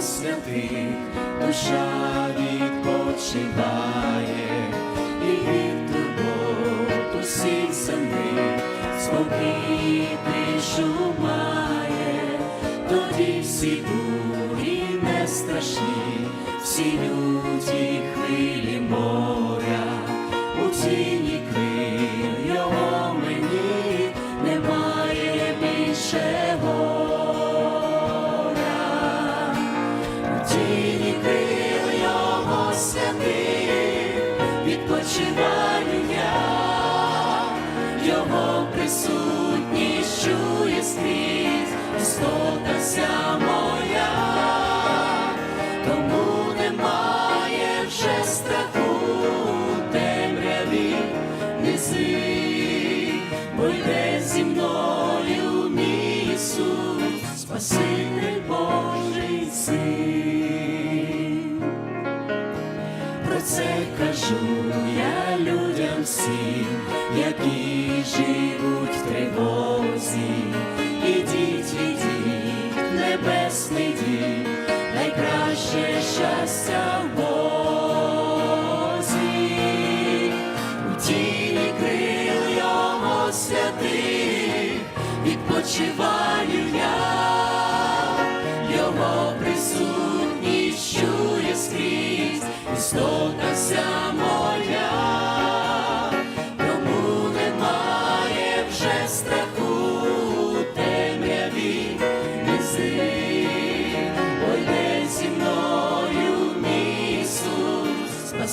святих, душа відпочиває, і від турбот усіх земних. Спокійний шумає, тоді всі бурі не страшні, всі люті хвилі моря, відпочиваю я, його присутність чує скрізь, істота вся моя, тому немає вже страху темряві низи, бо йде зі мною мій Ісус, Спаситель Божий син. Це кажу я живуть в тривозі. Ідіть, ідіть, небесний дім, найкраще щастя в Бозі. У тіні крил його святих відпочиваю я,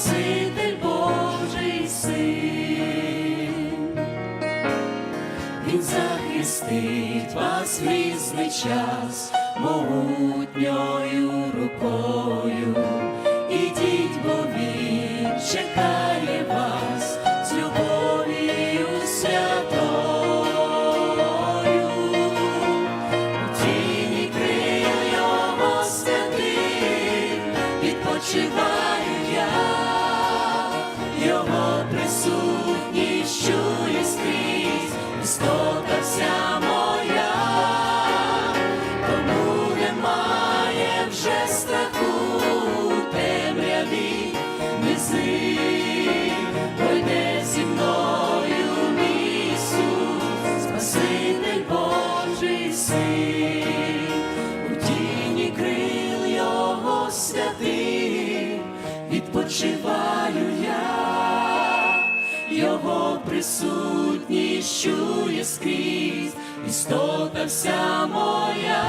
Спаситель Божий син. Він захистить вас різний час могутньою рукою. Ідіть, бо він чекає вас з любов'ю святою. У тіні крил його святих відпочиваю істота вся моя, тому немає вже страху його присутність чує скрізь, істота вся моя,